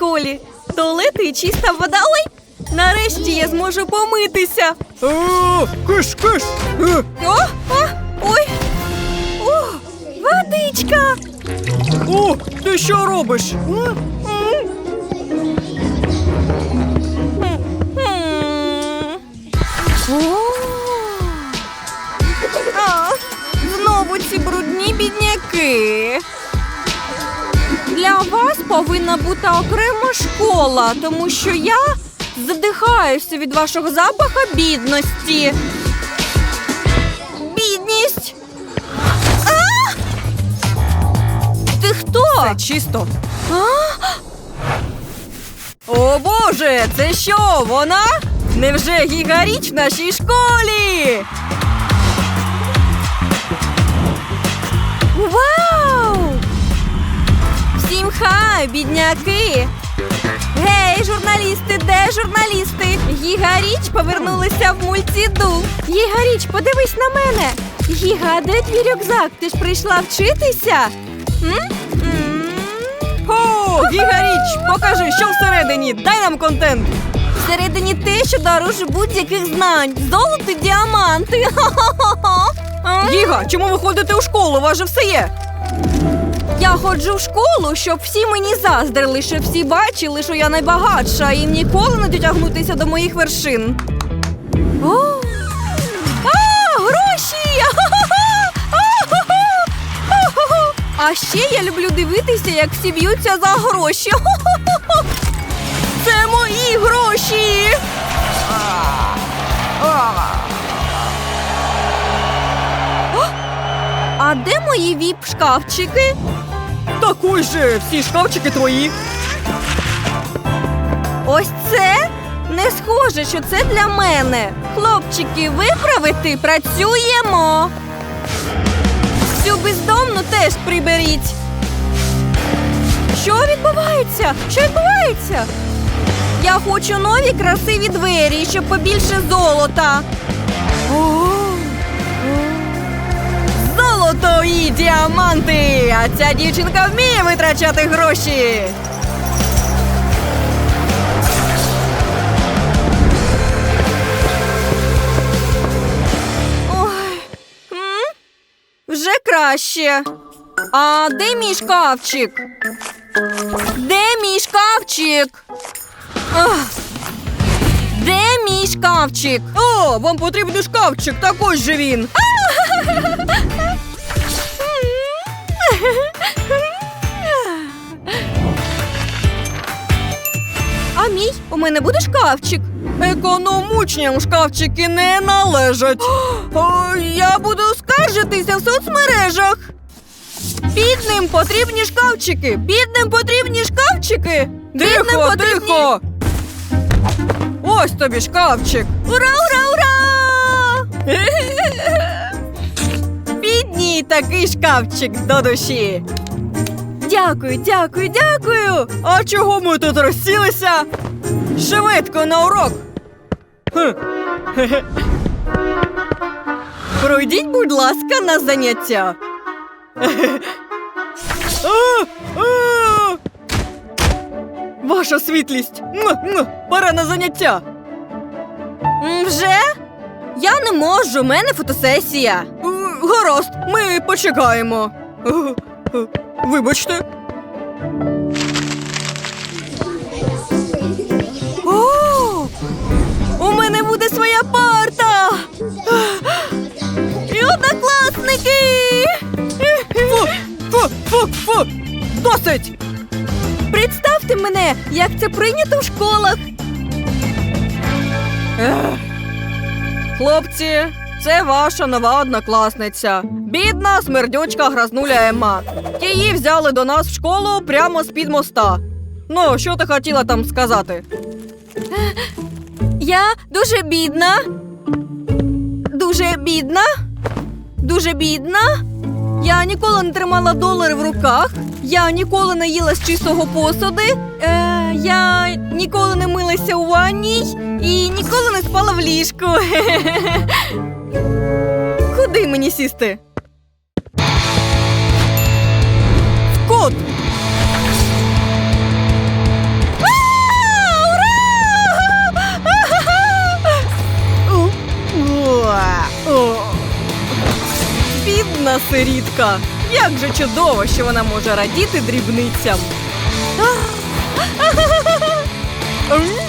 школі. Туалети і чиста вода. Ой! Нарешті я зможу помитися. О, киш, киш. О, о, ой! О, водичка! О, ти що робиш? М. Для вас повинна бути окрема школа, тому що я задихаюся від вашого запаха бідності. Бідність. А! Ти хто? Це чисто. А? О боже, це що, вона? Невже гігаріч в нашій школі? Вау! Всім хай, бідняки! Гей, журналісти, де журналісти? Гігаріч повернулися в мультіду. Гігаріч, подивись на мене. Гіга, де твій рюкзак? Ти ж прийшла вчитися? М? М. О, гігаріч, покажи, що всередині. Дай нам контент. Всередині те, що дороже будь-яких знань. Золото, діаманти. Гіга, чому ви ходите у школу? У вас же все є. Я ходжу в школу, щоб всі мені заздрили, щоб всі бачили, що я найбагатша, і ніколи не дотягнутися до моїх вершин. О! А, гроші! А ще я люблю дивитися, як всі б'ються за гроші. Це мої гроші! А де мої віп-шкафчики? Так же, всі шкафчики твої. Ось це не схоже, що це для мене. Хлопчики, виправити працюємо. Цю бездомну теж приберіть. Що відбувається? Що відбувається? Я хочу нові красиві двері, щоб побільше золота. О! Золото діаманти! А ця дівчинка вміє витрачати гроші. Ой. М? Вже краще. А де мій шкафчик? Де мій шкафчик? Ах. Де мій шкафчик? О, вам потрібен шкафчик, так ось же він. А мій? У мене буде шкафчик. Економ-учням шкафчики не належать. О, я буду скаржитися в соцмережах. Бідним потрібні шкафчики. Бідним потрібні шкафчики. Бідним Тихо, потрібні... тихо. Ось тобі шкафчик. Ура, ура, ура! Бідній такий шкафчик до душі. Дякую, дякую, дякую. А чого ми тут розсілися? Швидко на урок. Пройдіть, будь ласка, на заняття. Ваша світлість. Пора на заняття. Вже? Я не можу, у мене фотосесія. Гаразд, ми почекаємо. Вибачте. О, у мене буде своя парта. І однокласники. Фу, фу, фу, фу. Досить! Представте мене, як це прийнято в школах. Хлопці, це ваша нова однокласниця. Бідна смердючка грознуля Ема. Її взяли до нас в школу прямо з-під моста. Ну, що ти хотіла там сказати? Я дуже бідна. Дуже бідна. Дуже бідна. Я ніколи не тримала долари в руках. Я ніколи не їла з чистого посуди. Е, Я ніколи не милася у ванній і ніколи не спала в ліжку. Куди мені сісти? Вкот! Ура! Бідна сирітка. Як же чудово, що вона може радіти дрібницям.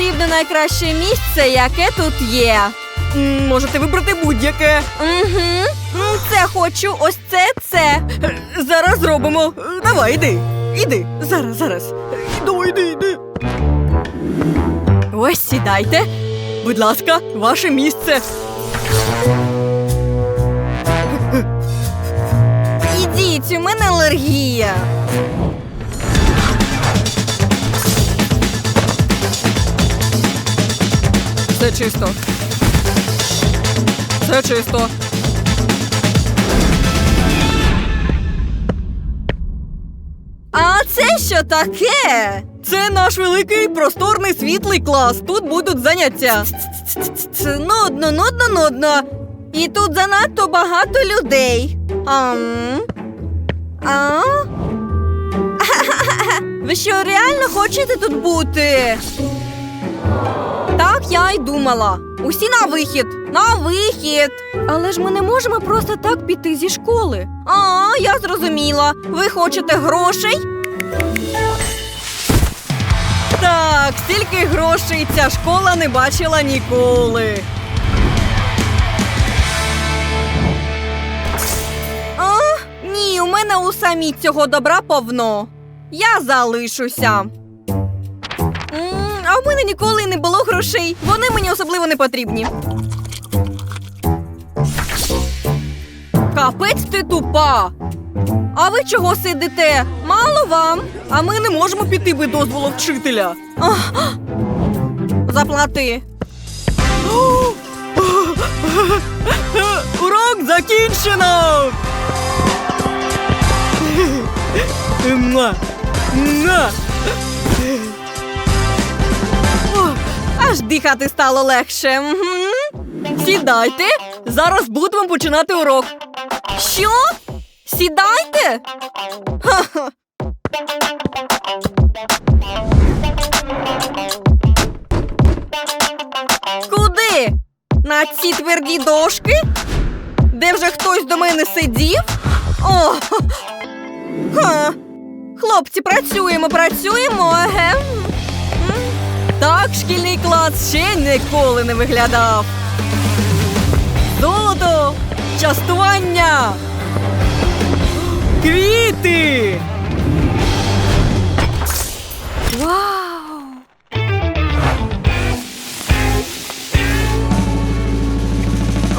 Мені потрібно найкраще місце, яке тут є. М, Можете вибрати будь-яке. Угу. Це хочу, ось це, це. Зараз зробимо. Давай, іди. Іди. Зараз, зараз. Іду, іди, іди. Ось сідайте. Будь ласка, ваше місце. Ідіть, у мене алергія. Все чисто. Все чисто. А це що таке? Це наш великий просторний світлий клас. Тут будуть заняття. Нудно, нудно, нудно. І тут занадто багато людей. Ам? А? Ви що, реально хочете тут бути? Й думала. Усі на вихід, на вихід. Але ж ми не можемо просто так піти зі школи. А, я зрозуміла. Ви хочете грошей? Так, стільки грошей ця школа не бачила ніколи. А, ні, у мене у самі цього добра повно. Я залишуся. Мене ніколи не було грошей. Вони мені особливо не потрібні. Капець ти тупа. А ви чого сидите? Мало вам? А ми не можемо піти без дозволу вчителя. Заплати. Урок закінчено. Муа. Муа. Аж дихати стало легше. Сідайте. Зараз будемо починати урок. Що? Сідайте? Ха-ха. Куди? На ці тверді дошки? Де вже хтось до мене сидів? О! Ха. Хлопці, працюємо, працюємо, еге. Так шкільний клас ще ніколи не виглядав. Золото! Частування! Квіти! Вау!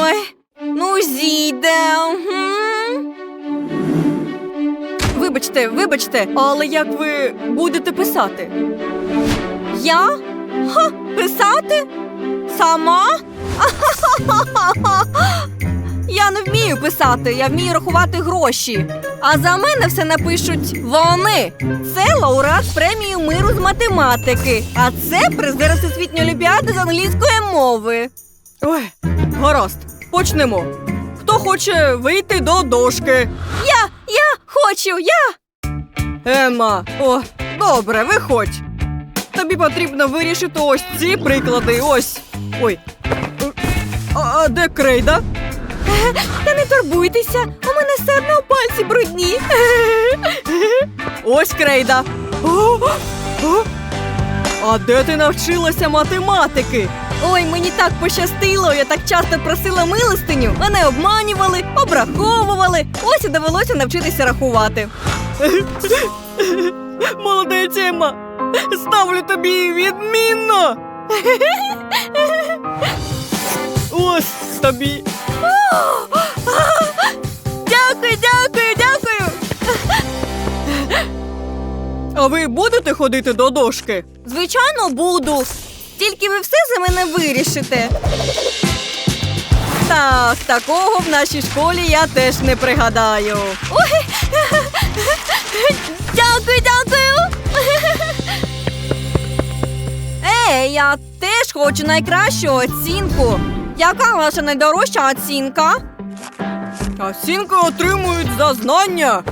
Ой, ну зійде. Вибачте, вибачте, але як ви будете писати? Я? Ха, писати? Сама? Я не вмію писати, я вмію рахувати гроші. А за мене все напишуть вони. Це лауреат премії миру з математики, а це призер Всесвітньої олімпіади з англійської мови. Ой, гаразд, почнемо. Хто хоче вийти до дошки? Я, я хочу, я. Ема, о, добре, виходь. Тобі потрібно вирішити ось ці приклади. Ось. Ой. А, а де крейда? Та не турбуйтеся, у мене все одно пальці брудні. Ось крейда. А де ти навчилася математики? Ой, мені так пощастило, я так часто просила милостиню. Мене обманювали, обраховували. Ось і довелося навчитися рахувати. Молодець, Ема. Ставлю тобі відмінно. Ось тобі. Дякую, дякую, дякую. А ви будете ходити до дошки? Звичайно, буду. Тільки ви все за мене вирішите. Так, такого в нашій школі я теж не пригадаю. Ой. Дякую, дякую. Ей, я теж хочу найкращу оцінку. Яка ваша найдорожча оцінка? Оцінки отримують за знання,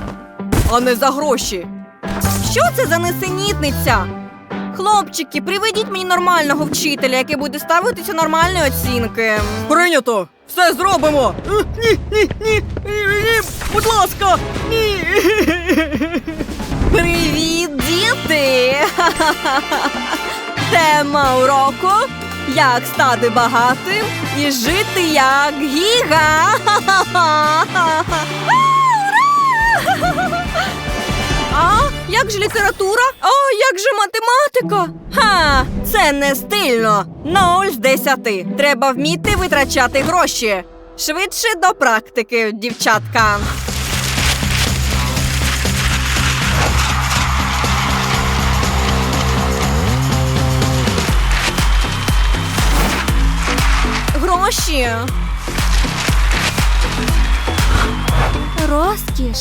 а не за гроші. Що це за несенітниця? Хлопчики, приведіть мені нормального вчителя, який буде ставитися нормальні оцінки. Прийнято! Все зробимо! Е, Ні, ні, ні, ні, ні, будь ласка, ні. Привіт, діти! Тема уроку як стати багатим і жити як гіга. А як же література? А як же математика? Ха, це не стильно. Нуль з десяти. Треба вміти витрачати гроші. Швидше до практики, дівчатка. Гроші. Розкіш.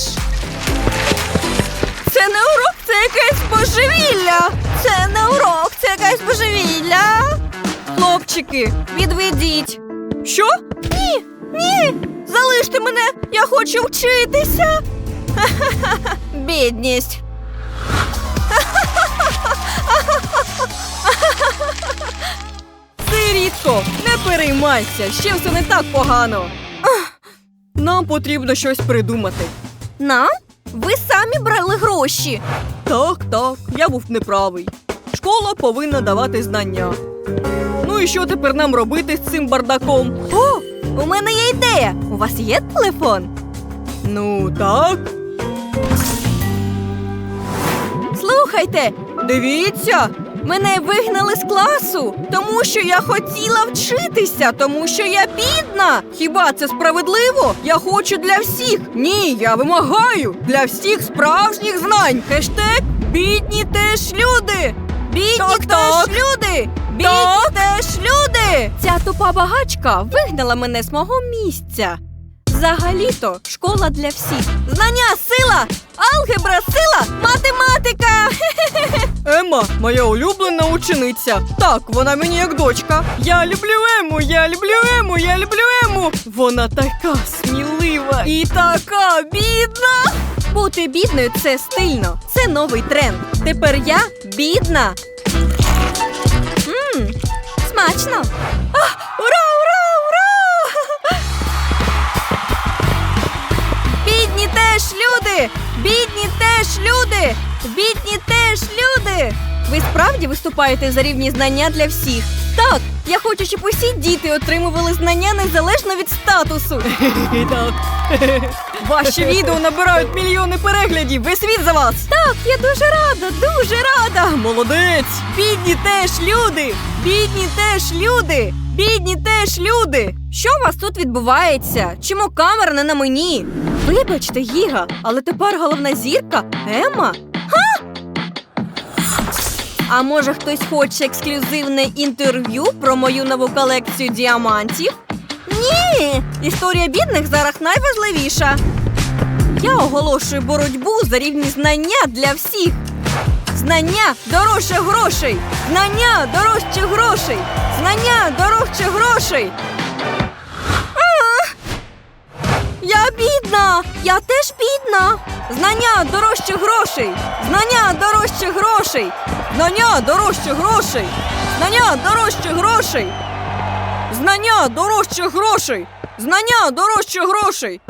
Це не урок, це якесь божевілля. Це не урок, це якесь божевілля. Хлопчики, відведіть. Що? Ні, ні. Залиште мене, я хочу вчитися. Бідність. Сирітко, не переймайся, ще все не так погано. Нам потрібно щось придумати. Нам? Ви самі брали гроші. Так, так, я був неправий. Школа повинна давати знання. Ну і що тепер нам робити з цим бардаком? О, у мене є ідея. У вас є телефон? Ну, так. Слухайте, Дивіться, мене вигнали з класу, тому що я хотіла вчитися, тому що я бідна. хіба це справедливо? Я хочу для всіх. Ні, я вимагаю для всіх справжніх знань. Хештег бідні теж люди. Бідні Так, теж так. люди! Бідні Так. теж люди! Ця тупа багачка вигнала мене з мого місця. Взагалі-то школа для всіх. Знання сила, алгебра сила, математика. Ема, моя улюблена учениця. Так, вона мені як дочка. Я люблю Ему, я люблю Ему, я люблю Ему. Вона така смілива і така бідна. Бути бідною це стильно. Це новий тренд. Тепер я бідна. Мм, смачно. А, ура, ура, ура! Бідні теж люди! Бідні теж люди! Бідні теж люди! Ви справді виступаєте за рівні знання для всіх. Так, я хочу, щоб усі діти отримували знання незалежно від статусу. Так. Ваші відео набирають мільйони переглядів. Весь світ за вас. Так, я дуже рада, дуже рада. Молодець. Бідні теж люди! Бідні теж люди! Бідні теж люди! Що у вас тут відбувається? Чому камера не на мені? Вибачте, Гіга, але тепер головна зірка Ема. А може хтось хоче ексклюзивне інтерв'ю про мою нову колекцію діамантів? Ні! Історія бідних зараз найважливіша. Я оголошую боротьбу за рівні знання для всіх. Знання дорожче грошей! Знання дорожче грошей! Знання дорожче грошей! Я бідна! Я теж бідна! Знання дорожче грошей! Знання дорожче грошей! Знання дорожче грошей. Знання дорожче грошей. Знання дорожче грошей. Знання дорожче грошей.